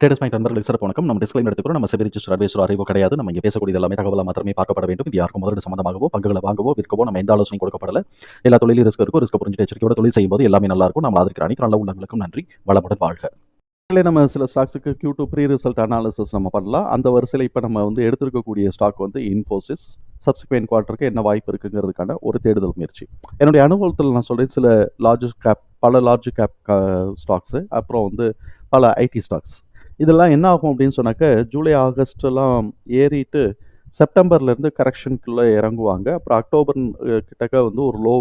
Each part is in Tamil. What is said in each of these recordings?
ட்ரேடர்ஸ் பாயிண்ட் நண்பர்களுக்கு சிறப்பு வணக்கம். நம்ம டிஸ்கிளைம் எடுத்துக்கிறோம் நம்ம செபி ரிஜிஸ்டர் அட்வைசர் அறிவோ கிடையாது. நம்ம இங்கே பேசக்கூடிய எல்லாமே தகவலாக மாத்திரமே பார்க்கப்பட வேண்டும். இது யாருக்கும் முதலீடு சம்மந்தமாகவோ பங்குகளை வாங்கவோ விற்கவோ நம்ம எந்த ஆலோசனை கொடுக்கப்படல. எல்லா தொழிலும் ரிஸ்க் இருக்கும் ரிஸ்க் புரிஞ்சு எச்சரிக்கையோட தொழில் செய்யும்போது எல்லாமே நல்லா இருக்கும். நம்ம அதற்கு அனைத்து நல்ல உள்ளங்களுக்கும் நன்றி. வளமுடன் வாழ்க. நம்ம சில ஸ்டாக்ஸுக்கு Q2 two pre result analysis நம்ம பண்ணலாம். அந்த வரிசையில் இப்போ நம்ம வந்து எடுத்திருக்கக்கூடிய ஸ்டாக் வந்து இன்ஃபோசிஸ் சப்சிக்வெண்ட் குவார்ட்டருக்கு என்ன வாய்ப்பு இருக்குங்கிறதுக்கான ஒரு தேடுதல் முயற்சி. என்னுடைய அனுபவத்தில் நான் சொல்கிறேன் சில லார்ஜஸ்ட் கேப் பல லார்ஜ் கேப் ஸ்டாக்ஸு அப்புறம் வந்து பல ஐடி ஸ்டாக்ஸ் இதெல்லாம் என்ன ஆகும் அப்படின்னு சொன்னாக்க ஜூலை ஆகஸ்ட்லாம் ஏறிட்டு செப்டம்பர்லேருந்து கரெக்ஷனுக்குள்ளே இறங்குவாங்க. அப்புறம் அக்டோபர் கிட்டக்க வந்து ஒரு லோ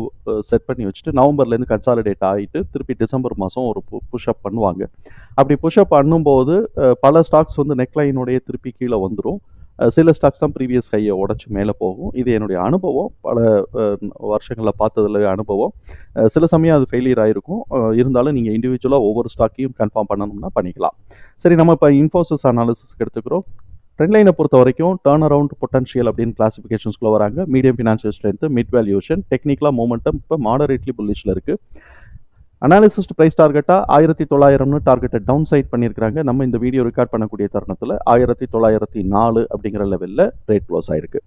செட் பண்ணி வச்சுட்டு நவம்பர்லேருந்து கன்சாலிடேட் ஆகிட்டு திருப்பி டிசம்பர் மாதம் ஒரு புஷ்அப் பண்ணுவாங்க. அப்படி புஷ்அப் பண்ணும்போது பல ஸ்டாக்ஸ் வந்து நெக்லைனுடைய திருப்பி கீழே வந்துடும் சில ஸ்டாக்ஸ் தான் ப்ரீவியஸ் ஹையை உடச்சி மேலே போகும். இது என்னுடைய அனுபவம். பல வருஷங்களில் பார்த்ததுல அனுபவம். சில சமயம் அது ஃபெயிலியர் ஆகிருக்கும் இருந்தாலும் நீங்கள் இண்டிவிஜுவலாக ஒவ்வொரு ஸ்டாக்கையும் கன்ஃபார்ம் பண்ணணும்னா பண்ணிக்கலாம். சரி நம்ம இப்போ இன்ஃபோசிஸ் அனாலிசிஸ்க்கு எடுத்துக்கிறோம். ட்ரெண்ட் லைனை பொறுத்த வரைக்கும் டேர்ன் அரவுண்ட் பொட்டன்ஷியல் அப்படின்னு கிளாசிஃபிகேஷன்ஸ்குள்ள வராங்க. Medium financial strength mid valuation டெக்னிக்கலாக மூமெண்டம் இப்போ மாடரேட்லி புல்லிஷில் இருக்குது அனாலிசிஸ்ட் ப்ரைஸ் டார்கெட்டாக ஆயிரத்தி தொள்ளாயிரம்னு டார்கெட்டை டவுன் சைட் பண்ணியிருக்காங்க நம்ம இந்த வீடியோ ரெக்கார்ட் பண்ணக்கூடிய தருணத்தில் ஆயிரத்தி தொள்ளாயிரத்தி நாலு அப்படிங்கிற லெவலில் ரேட் க்ளோஸ் ஆயிருக்கு.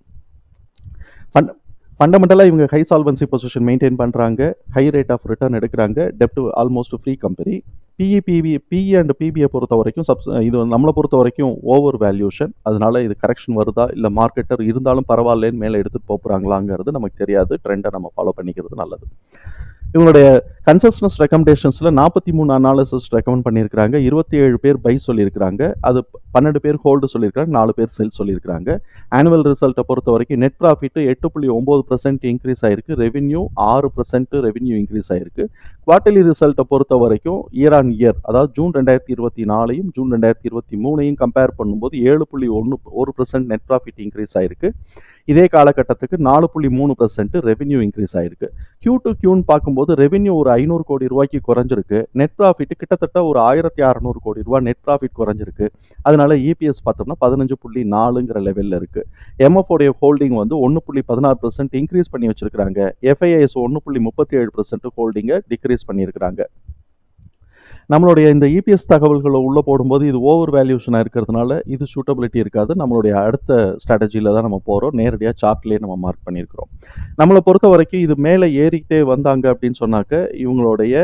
ஃபண்ட் ஃபண்டமெண்டலாக இவங்க ஹை சால்வன்சி பொசிஷன் மெயின்டைன் பண்ணுறாங்க ஹை ரேட் ஆஃப் ரிட்டர்ன் எடுக்கிறாங்க. டெப்ட் almost free company PE PV PE and பிபியை பொறுத்த வரைக்கும் சப்ஸ் இது நம்மளை பொறுத்த வரைக்கும் ஓவர் வேல்யூஷன் அதனால இது கரெக்ஷன் வருதா இல்லை மார்க்கெட்டர் இருந்தாலும் பரவாயில்லேன்னு மேலே எடுத்துகிட்டு போகிறாங்களாங்கிறது நமக்கு தெரியாது. ட்ரெண்டை நம்ம ஃபாலோ பண்ணிக்கிறது நல்லது. இவங்களுடைய கன்சஸ்டன்ஸ் ரெக்கமெண்டேஷன்ஸில் நாற்பத்தி மூணு அனாலிசிஸ் ரெக்கமெண்ட் பண்ணியிருக்கிறாங்க. இருபத்தி ஏழு பேர் பை சொல்லியிருக்கிறாங்க. அது பன்னெண்டு பேர் ஹோல்டு சொல்லியிருக்காங்க நாலு பேர் செல் சொல்லியிருக்காங்க ஆனுவல் ரிசல்ட்டை பொறுத்த வரைக்கும் நெட் ப்ராஃபிட் எட்டு புள்ளி ஒம்பது பர்சன்ட் இன்க்ரீஸ் ஆயிருக்கு. ரெவென்யூ ஆறு பர்சன்ட் ரெவென்யூ இன்க்ரீஸ் ஆயிருக்கு. குவார்ட்டர்லி ரிசல்ட்டை பொறுத்த வரைக்கும் இயர் ஆன் இயர் அதாவது ஜூன் ரெண்டாயிரத்தி இருபத்தி நாலையும் ஜூன் ரெண்டாயிரத்தி இருபத்தி மூணையும் கம்பேர் பண்ணும்போது ஏழு புள்ளி ஒன்று ஒரு பர்சன்ட் நெட் ப்ராஃபிட் இன்க்ரீஸ் ஆயிருக்கு. இதே காலகட்டத்துக்கு நாலு புள்ளி மூணு பர்சன்ட் ரெவென்யூ இன்க்ரீஸ் ஆயிருக்கு. கியூ டு கியூன்னு பார்க்கும்போது ரெவென்யூ ஒரு ஐநூறு கோடி ரூபாய்க்கு குறைஞ்சிருக்கு. நெட் ப்ராஃபிட் கிட்டத்தட்ட ஒரு ஆயிரத்தி அறநூறு கோடி ரூபாய் நெட் ப்ராஃபிட் குறைஞ்சிருக்கு. அதனால இபிஎஸ் பார்த்தோம்னா பதினஞ்சு புள்ளி நாலுங்கிற லெவலில் இருக்கு. எம்எஃப் உடைய ஹோல்டிங் வந்து ஒன்று புள்ளி பதினாறு பர்சன்ட் இன்க்ரீஸ் பண்ணி வச்சிருக்காங்க எஃப்ஐஎஸ் ஒன்று புள்ளி முப்பத்தி ஏழு பர்சன்ட் ஹோல்டிங்கை டிக்ரீஸ் பண்ணியிருக்கிறாங்க. நம்மளுடைய இந்த இபிஎஸ் தகவல்களை உள்ளே போடும்போது இது ஓவர் வேல்யூஷனாக இருக்கிறதுனால இது சூட்டபிலிட்டி இருக்காது. நம்மளுடைய அடுத்த ஸ்ட்ராட்டஜியில் தான் நம்ம போகிறோம் நேரடியாக சார்ட்லேயே நம்ம மார்க் பண்ணியிருக்கிறோம். நம்மளை பொறுத்த வரைக்கும் இது மேலே ஏறிக்கிட்டே வந்தாங்க அப்படின்னு சொன்னாக்க இவங்களுடைய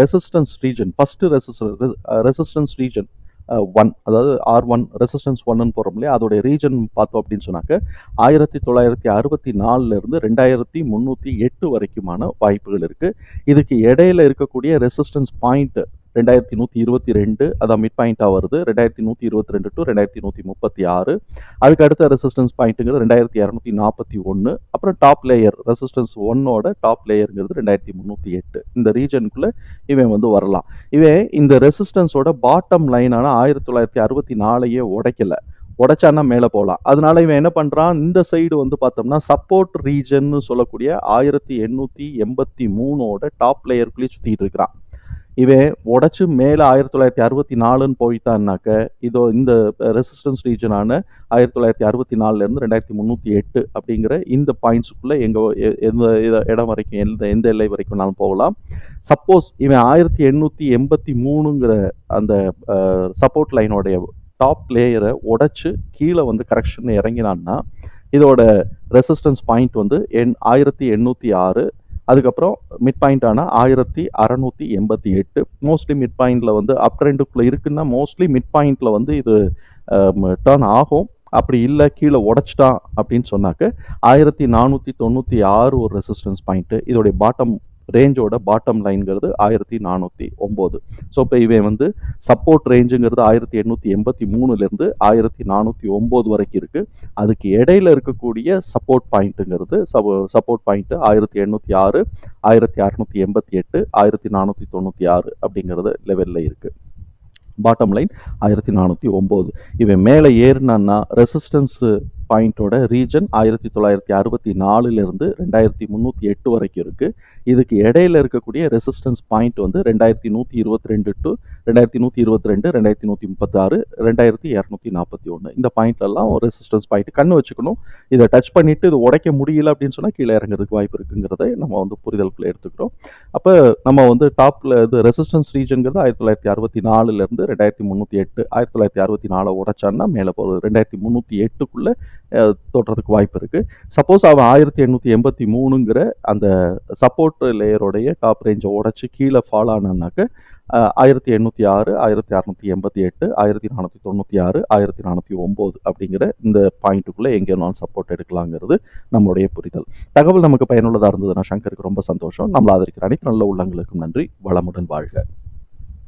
resistance region first resistance resistance region one அதாவது ஆர் ஒன் ரெசிஸ்டன்ஸ் ஒன்னு போகிறோம் இல்லையா? அதோடைய ரீஜன் பார்த்தோம் அப்படின்னு சொன்னாக்க ஆயிரத்தி தொள்ளாயிரத்தி அறுபத்தி நாலுலேருந்து ரெண்டாயிரத்தி முந்நூற்றி எட்டு வரைக்குமான வாய்ப்புகள் இருக்குது இதுக்கு இடையில இருக்கக்கூடிய ரெசிஸ்டன்ஸ் பாயிண்ட் ரெண்டாயிரத்தி நூற்றி இருபத்தி ரெண்டு அதான் மிட் பாயிண்ட்டாக வருது. ரெண்டாயிரத்தி நூற்றி இருபத்தி ரெண்டு டு ரெண்டாயிரத்தி நூற்றி முப்பத்தி ஆறு. அதுக்கு அடுத்த ரெசிஸ்டன்ஸ் பாயிண்ட்டுங்கிறது ரெண்டாயிரத்தி இரநூத்தி நாற்பத்தி ஒன்று அப்புறம் டாப் லேயர் ரெசிஸ்டன்ஸ் ஒன்னோட டாப் லேயருங்கிறது ரெண்டாயிரத்தி முந்நூற்றி எட்டு. இந்த ரீஜனுக்குள்ளே இவன் வந்து வரலாம். இவன் இந்த ரெசிஸ்டன்ஸோட பாட்டம் லைனான ஆயிரத்தி தொள்ளாயிரத்தி அறுபத்தி நாலையே உடைக்கல. உடைச்சான்னா மேலே போகலாம் அதனால இவன் என்ன பண்ணுறான் இந்த சைடு வந்து பார்த்தோம்னா சப்போர்ட் ரீஜன்னு சொல்லக்கூடிய ஆயிரத்தி எண்ணூற்றி எண்பத்தி மூணோட டாப் லேயருக்குள்ளேயே சுற்றிட்டு இருக்கிறான். இவன் உடச்சி மேலே ஆயிரத்தி தொள்ளாயிரத்தி அறுபத்தி நாலுன்னு போயிட்டான்னாக்க இதோ இந்த ரெசிஸ்டன்ஸ் ரீஜனான ஆயிரத்தி தொள்ளாயிரத்தி அறுபத்தி நாலுலேருந்து ரெண்டாயிரத்தி முந்நூற்றி எட்டு அப்படிங்கிற இந்த பாயிண்ட்ஸுக்குள்ளே எங்கே எந்த இடம் வரைக்கும் எந்த எந்த எல்லை வரைக்கும் வரைக்கும்னாலும் போகலாம். சப்போஸ் இவன் ஆயிரத்தி எண்ணூற்றி எண்பத்தி மூணுங்கிற அந்த சப்போர்ட் லைனோடைய டாப் லேயரை உடச்சி கீழே வந்து கரெக்ஷன் இறங்கினான்னா இதோட ரெசிஸ்டன்ஸ் பாயிண்ட் வந்து எண் ஆயிரத்தி எண்ணூற்றி ஆறு அதுக்கப்புறம் மிட் பாயிண்ட் ஆனால் ஆயிரத்தி அறநூற்றி எண்பத்தி எட்டு. மோஸ்ட்லி மிட் பாயிண்டில் வந்து அப் ட்ரெண்டுக்குள்ளே இருக்குன்னா மோஸ்ட்லி மிட் பாயிண்டில் வந்து இது டேர்ன் ஆகும். அப்படி இல்லை கீழே உடச்சிட்டான் அப்படின்னு சொன்னாக்க ஆயிரத்தி நானூற்றி தொண்ணூற்றி ஆறு ஒரு ரெசிஸ்டன்ஸ் பாயிண்ட்டு இதோடைய பாட்டம் ரேஞ்சோட பாட்டம் லைன்கிறது ஆயிரத்தி நானூற்றி ஒம்பது. ஸோ இப்போ இவன் வந்து சப்போர்ட் ரேஞ்சுங்கிறது ஆயிரத்தி எண்ணூற்றி எண்பத்தி மூணுலேருந்து ஆயிரத்தி நானூற்றி ஒம்பது வரைக்கும் இருக்குது அதுக்கு இடையில இருக்கக்கூடிய சப்போர்ட் பாயிண்ட்டுங்கிறது சப்போர்ட் பாயிண்ட்டு ஆயிரத்தி எண்ணூற்றி ஆறு ஆயிரத்தி அறநூற்றி எண்பத்தி எட்டு ஆயிரத்தி நானூற்றி தொண்ணூற்றி ஆறு அப்படிங்கிறது லெவலில் இருக்குது பாட்டம் லைன் ஆயிரத்தி நானூற்றி ஒம்பது. இவன் மேலே ஏறினான்னா ரெசிஸ்டன்ஸு பாயிண்ட்டோட ரீஜன் ஆயிரத்தி தொள்ளாயிரத்தி அறுபத்தி நாலுலேருந்து ரெண்டாயிரத்தி முந்நூற்றி எட்டு வரைக்கும் இருக்குது இதுக்கு இடையில இருக்கக்கூடிய ரெசிஸ்டன்ஸ் பாயிண்ட் வந்து ரெண்டாயிரத்தி நூற்றி இருபத்தி ரெண்டு டு ரெண்டாயிரத்தி நூற்றி இருபத்தி ரெண்டு ரெண்டாயிரத்தி நூற்றி முப்பத்தாறு ரெண்டாயிரத்தி இரநூத்தி நாற்பத்தி ஒன்று இந்த பாயிண்ட்லலாம் ஒரு ரெசிஸ்டன்ஸ் பாயிண்ட் கண்ணு வச்சுக்கணும். இதை டச் பண்ணிவிட்டு இது உடைக்க முடியல அப்படின்னு சொன்னால் கீழே இறங்குறதுக்கு வாய்ப்பு இருக்குங்கிறத நம்ம வந்து புரிதலுக்குள்ள எடுத்துக்கிறோம். அப்போ நம்ம வந்து டாப்பில் இது ரெசிஸ்டன்ஸ் ரீஜன்கிறது ஆயிரத்தி தொள்ளாயிரத்தி அறுபத்தி நாலுலேருந்து ரெண்டாயிரத்தி முந்நூற்றி எட்டு ஆயிரத்தி தொள்ளாயிரத்தி அறுபத்தி நாலை உடைச்சான்னா மேலே போகிறது ரெண்டாயிரத்தி முந்நூற்றி எட்டுக்குள்ளே தொடுறதுக்கு வாய்ப்பு இருக்குது சப்போஸ் அவன் ஆயிரத்தி எண்ணூற்றி எண்பத்தி மூணுங்கிற அந்த சப்போர்ட் லேயரோடைய டாப் ரேஞ்சை உடச்சி கீழே ஃபால் ஆனான்னாக்க ஆயிரத்தி எண்ணூற்றி ஆறு ஆயிரத்தி அறநூற்றி எண்பத்தி எட்டு ஆயிரத்தி நானூற்றி தொண்ணூற்றி ஆறு ஆயிரத்தி நானூற்றி ஒம்பது அப்படிங்கிற இந்த பாயிண்ட்டுக்குள்ளே எங்கே வேணாலும் சப்போர்ட் எடுக்கலாங்கிறது நம்மளுடைய புரிதல். தகவல் நமக்கு பயனுள்ளதாக இருந்ததுன்னா சங்கருக்கு ரொம்ப சந்தோஷம். நம்மளை ஆதரிக்கிற அனைத்து நல்ல உள்ளங்களுக்கும் நன்றி. வளமுடன் வாழ்க.